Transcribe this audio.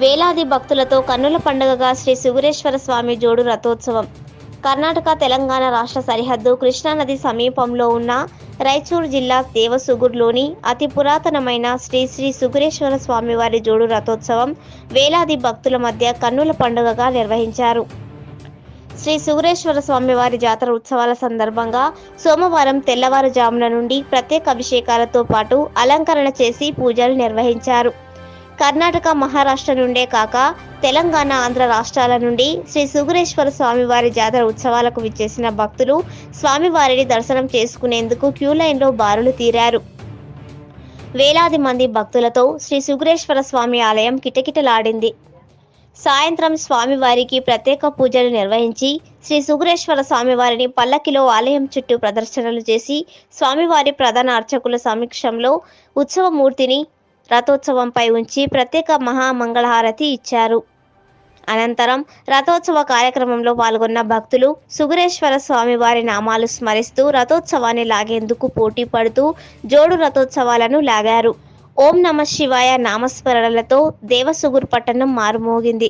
వేలాది భక్తులతో కన్నుల పండుగగా శ్రీ సుగురేశ్వర స్వామి జోడు రథోత్సవం. కర్ణాటక తెలంగాణ రాష్ట్ర సరిహద్దు కృష్ణానది సమీపంలో ఉన్న రాయచూరు జిల్లా దేవసుగుర్లోని అతి పురాతనమైన శ్రీ శ్రీ సుగురేశ్వర స్వామివారి జోడు రథోత్సవం వేలాది భక్తుల మధ్య కన్నుల పండుగగా నిర్వహించారు. శ్రీ సూరేశ్వర స్వామివారి జాతర ఉత్సవాల సందర్భంగా సోమవారం తెల్లవారుజామున నుండి ప్రత్యేక అభిషేకాలతో పాటు అలంకరణ చేసి పూజలు నిర్వహించారు. కర్ణాటక మహారాష్ట్ర నుండే కాక తెలంగాణ ఆంధ్ర రాష్ట్రాల నుండి శ్రీ సుగురేశ్వర స్వామివారి జాతర ఉత్సవాలకు విచ్చేసిన భక్తులు స్వామివారిని దర్శనం చేసుకునేందుకు క్యూ లైన్లో బారులు తీరారు. వేలాది మంది భక్తులతో శ్రీ సుగురేశ్వర స్వామి ఆలయం కిటకిటలాడింది. సాయంత్రం స్వామివారికి ప్రత్యేక పూజలు నిర్వహించి శ్రీ సుగురేశ్వర స్వామివారిని పల్లకిలో ఆలయం చుట్టూ ప్రదర్శనలు చేసి స్వామివారి ప్రధాన అర్చకుల సమక్షంలో ఉత్సవమూర్తిని రథోత్సవంపై ఉంచి ప్రత్యేక మహామంగళహారతి ఇచ్చారు. అనంతరం రథోత్సవ కార్యక్రమంలో పాల్గొన్న భక్తులు సుగురేశ్వర స్వామివారి నామాలు స్మరిస్తూ రథోత్సవాన్ని లాగేందుకు పోటీ పడుతూ జోడు రథోత్సవాలను లాగారు. ఓం నమ శివాయ నామస్మరణలతో దేవసుగురు పట్టణం మారుమోగింది.